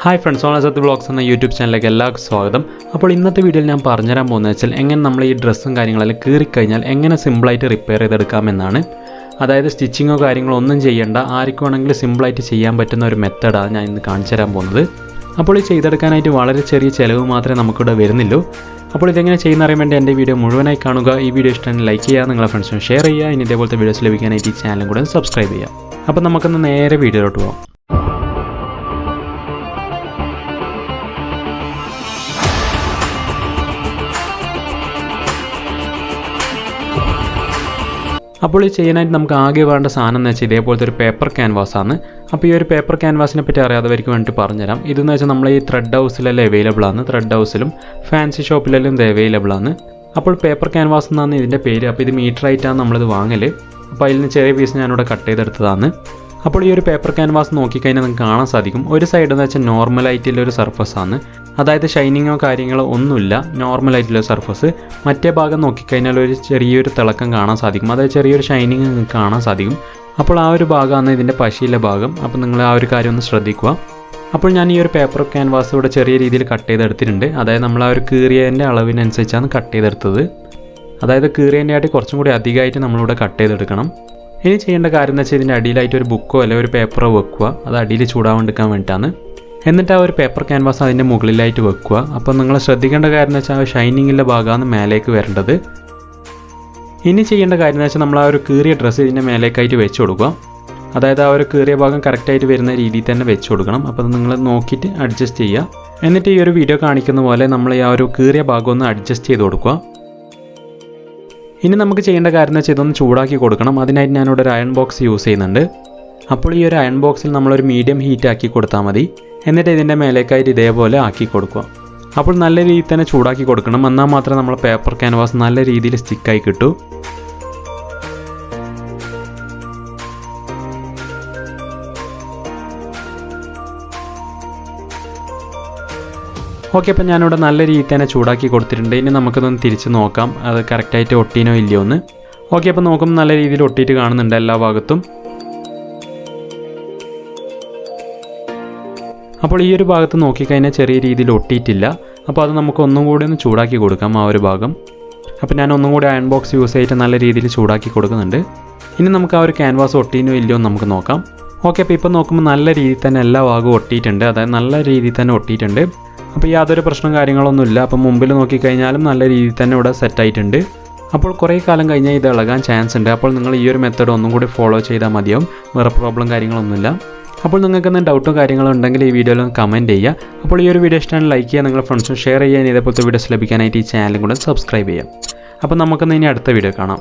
Hi friends on Asath blogs എന്ന YouTube ചാനലിലേക്ക് എല്ലാവർക്കും സ്വാഗതം. അപ്പോൾ ഇന്നത്തെ വീഡിയോയിൽ ഞാൻ പറഞ്ഞുതരാൻ പോകുന്നത് വെച്ചാൽ എങ്ങനെ നമ്മൾ ഈ ഡ്രസ്സും കാര്യങ്ങളെല്ലാം കീറിക്കഴിഞ്ഞാൽ എങ്ങനെ സിമ്പിളായിട്ട് റിപ്പയർ ചെയ്തെടുക്കാമെന്നാണ്. അതായത് സ്റ്റിച്ചിങ്ങോ കാര്യങ്ങളോ ഒന്നും ചെയ്യേണ്ട ആർക്കും വേണമെങ്കിലും സിമ്പിളായിട്ട് ചെയ്യാൻ പറ്റുന്ന ഒരു മെത്തഡാണ് ഞാൻ ഇന്ന് കാണിച്ചു തരാൻ പോകുന്നത്. അപ്പോൾ ഈ ചെയ്തെടുക്കാനായിട്ട് വളരെ ചെറിയ ചിലവ് മാത്രമേ നമുക്കിവിടെ വരുന്നുള്ളൂ. അപ്പോൾ ഇതെങ്ങനെ ചെയ്യുന്ന അറിയാൻ വേണ്ടി എന്റെ വീഡിയോ മുഴുവനായി കാണുക. ഈ വീഡിയോ ഇഷ്ടമായി ലൈക്ക് ചെയ്യുക നിങ്ങളെ ഫ്രണ്ട്സിനും ഷെയർ ചെയ്യുക. ഇനി ഇതേപോലത്തെ വീഡിയോസ് ലഭിക്കാനായിട്ട് ഈ ചാനലും കൂടെ സബ്സ്ക്രൈബ് ചെയ്യുക. അപ്പോൾ നമുക്കൊന്ന് നേരെ വീഡിയോയിലോട്ട് പോകാം അപ്പോൾ ഈ ചെയ്യാനായിട്ട് നമുക്ക് ആകെ വേണ്ട സാധനം എന്ന് വെച്ചാൽ ഇതേപോലത്തെ ഒരു പേപ്പർ ക്യാൻവാസ് ആണ്. അപ്പോൾ ഈ ഒരു പേപ്പർ ക്യാൻവാസിനെ പറ്റി അറിയാത്തവർക്ക് വേണ്ടിയിട്ട് പറഞ്ഞുതരാം. ഇതെന്ന് വെച്ചാൽ നമ്മൾ ഈ ത്രെഡ് ഹൗസിലെല്ലാം അവൈലബിൾ ആണ്. ത്രെഡ് ഹൗസിലും ഫാൻസി ഷോപ്പിലെല്ലാം ഇത് അവൈലബിൾ ആണ്. അപ്പോൾ പേപ്പർ ക്യാൻവാസ് എന്നാണ് ഇതിന്റെ പേര്. അപ്പോൾ ഇത് മീറ്റർ ആയിട്ടാണ് നമ്മളിത് വാങ്ങൽ അപ്പോൾ അതിൽ നിന്ന് ചെറിയ പീസ് ഞാനിവിടെ കട്ട് ചെയ്തെടുത്തതാണ്. അപ്പോൾ ഈ ഒരു പേപ്പർ ക്യാൻവാസ് നോക്കിക്കഴിഞ്ഞാൽ നിങ്ങൾക്ക് കാണാൻ സാധിക്കും. ഒരു സൈഡ് എന്ന് വെച്ചാൽ നോർമൽ ആയിട്ടുള്ള ഒരു സർഫസ് ആണ്. അതായത് ഷൈനിങ്ങോ കാര്യങ്ങളോ ഒന്നുമില്ല. നോർമൽ ആയിട്ടുള്ള സർഫസ് മറ്റേ ഭാഗം നോക്കിക്കഴിഞ്ഞാൽ ഒരു ചെറിയൊരു തിളക്കം കാണാൻ സാധിക്കും. അതായത് ചെറിയൊരു ഷൈനിങ് കാണാൻ സാധിക്കും. അപ്പോൾ ആ ഒരു ഭാഗമാണ് ഇതിന്റെ പശിയിലെ ഭാഗം. അപ്പോൾ നിങ്ങൾ ആ ഒരു കാര്യം ഒന്ന് ശ്രദ്ധിക്കുക. അപ്പോൾ ഞാൻ ഈ ഒരു പേപ്പർ ക്യാൻവാസ് ഇവിടെ ചെറിയ രീതിയിൽ കട്ട് ചെയ്തെടുത്തിട്ടുണ്ട്. അതായത് നമ്മൾ ആ ഒരു കീറിയതിന്റെ അളവിനനുസരിച്ചാണ് കട്ട് ചെയ്തെടുത്തത്. അതായത് കീറിയതിന്റെ ആയിട്ട് കുറച്ചും കൂടി അധികമായിട്ട് നമ്മളിവിടെ കട്ട് ചെയ്തെടുക്കണം. ഇനി ചെയ്യേണ്ട കാര്യം എന്ന് വെച്ചാൽ ഇതിന്റെ അടിയിലായിട്ട് ഒരു ബുക്കോ അല്ലെങ്കിൽ ഒരു പേപ്പറോ വെക്കുക. അത് അടിയിൽ ചൂടാവാണ്ടിരിക്കാൻ വേണ്ടിയിട്ടാണ്. എന്നിട്ട് ആ ഒരു പേപ്പർ ക്യാൻവാസ് അതിന്റെ മുകളിലായിട്ട് വെക്കുക. അപ്പോൾ നിങ്ങൾ ശ്രദ്ധിക്കേണ്ട കാര്യം എന്ന് വെച്ചാൽ ആ ഷൈനിങ്ങിന്റെ ഭാഗമാണ് മേലേക്ക് വരേണ്ടത്. ഇനി ചെയ്യേണ്ട കാര്യം എന്ന് വെച്ചാൽ നമ്മൾ ആ ഒരു കീറിയ ഡ്രസ്സ് ഇതിന്റെ മേലേക്കായിട്ട് വെച്ച് കൊടുക്കുക. അതായത് ആ ഒരു കീറിയ ഭാഗം കറക്റ്റായിട്ട് വരുന്ന രീതിയിൽ തന്നെ വെച്ച് കൊടുക്കണം. അപ്പോൾ നിങ്ങൾ നോക്കിയിട്ട് അഡ്ജസ്റ്റ് ചെയ്യുക. എന്നിട്ട് ഈ ഒരു വീഡിയോ കാണിക്കുന്ന പോലെ നമ്മൾ ആ ഒരു കീറിയ ഭാഗം ഒന്ന് അഡ്ജസ്റ്റ് ചെയ്ത് കൊടുക്കുക. ഇനി നമുക്ക് ചെയ്യേണ്ട കാര്യം എന്ന് വെച്ചാൽ ഇതൊന്ന് ചൂടാക്കി കൊടുക്കണം. അതിനായിട്ട് ഞാനിവിടെ ഒരു അയൺ ബോക്സ് യൂസ് ചെയ്യുന്നുണ്ട്. അപ്പോൾ ഈ ഒരു അയൺ ബോക്സിൽ നമ്മളൊരു മീഡിയം ഹീറ്റ് ആക്കി കൊടുത്താൽ മതി. എന്നിട്ട് ഇതിന്റെ മേലേക്കായിട്ട് ഇതേപോലെ ആക്കി കൊടുക്കുക. അപ്പോൾ നല്ല രീതിയിൽ തന്നെ ചൂടാക്കി കൊടുക്കണം. എന്നാൽ മാത്രമേ നമ്മൾ പേപ്പർ ക്യാൻവാസ് നല്ല രീതിയിൽ സ്റ്റിക്കായി കിട്ടൂ. ഓക്കെ അപ്പം ഞാനിവിടെ നല്ല രീതിയിൽ തന്നെ ചൂടാക്കി കൊടുത്തിട്ടുണ്ട്. ഇനി നമുക്കിതൊന്ന് തിരിച്ച് നോക്കാം. അത് കറക്റ്റായിട്ട് ഒട്ടീനോ ഇല്ലയോ എന്ന് ഓക്കെ അപ്പം നോക്കുമ്പോൾ നല്ല രീതിയിൽ ഒട്ടിയിട്ട് കാണുന്നുണ്ട് എല്ലാ ഭാഗത്തും. അപ്പോൾ ഈ ഒരു ഭാഗത്ത് നോക്കിക്കഴിഞ്ഞാൽ ചെറിയ രീതിയിൽ ഒട്ടിയിട്ടില്ല. അപ്പോൾ അത് നമുക്ക് ഒന്നും കൂടി ഒന്ന് ചൂടാക്കി കൊടുക്കാം ആ ഒരു ഭാഗം. അപ്പോൾ ഞാൻ ഒന്നും കൂടി അയൺ ബോക്സ് യൂസ് ചെയ്തിട്ട് നല്ല രീതിയിൽ ചൂടാക്കി കൊടുക്കുന്നുണ്ട്. ഇനി നമുക്ക് ആ ഒരു ക്യാൻവാസ് ഒട്ടീനോ ഇല്ലയോ നമുക്ക് നോക്കാം. ഓക്കെ അപ്പോൾ ഇപ്പോൾ നോക്കുമ്പോൾ നല്ല രീതിയിൽ തന്നെ എല്ലാ ഭാഗവും ഒട്ടിയിട്ടുണ്ട്. അതായത് നല്ല രീതിയിൽ തന്നെ ഒട്ടിയിട്ടുണ്ട്. അപ്പോൾ യാതൊരു പ്രശ്നം കാര്യങ്ങളൊന്നുമില്ല അപ്പോൾ മുമ്പിൽ നോക്കിക്കഴിഞ്ഞാലും നല്ല രീതിയിൽ തന്നെ ഇവിടെ സെറ്റ് ആയിട്ടുണ്ട്. അപ്പോൾ കുറേ കാലം കഴിഞ്ഞാൽ ഇത് ഇളകാൻ ചാൻസ് ഉണ്ട്. അപ്പോൾ നിങ്ങൾ ഈ ഒരു മെത്തേഡ് ഒന്നും കൂടി ഫോളോ ചെയ്താൽ മതിയാവും. വേറെ പ്രോബ്ലം കാര്യങ്ങളൊന്നുമില്ല. അപ്പോൾ നിങ്ങൾക്ക് എന്തെങ്കിലും ഡൗട്ടോ കാര്യങ്ങളോ ഉണ്ടെങ്കിൽ ഈ വീഡിയോയിൽ ഒന്ന് കമന്റ് ചെയ്യുക. അപ്പോൾ ഈ ഒരു വീഡിയോ ഇഷ്ടമാണ് ലൈക്ക് ചെയ്യുക നിങ്ങളുടെ ഫ്രണ്ട്സും ഷെയർ ചെയ്യാൻ ഇതേപോലത്തെ വീഡിയോസ് ലഭിക്കാനായിട്ട് ഈ ചാനലും കൂടെ സബ്സ്ക്രൈബ് ചെയ്യാം അപ്പോൾ നമുക്കൊന്ന് ഇനി അടുത്ത വീഡിയോ കാണാം.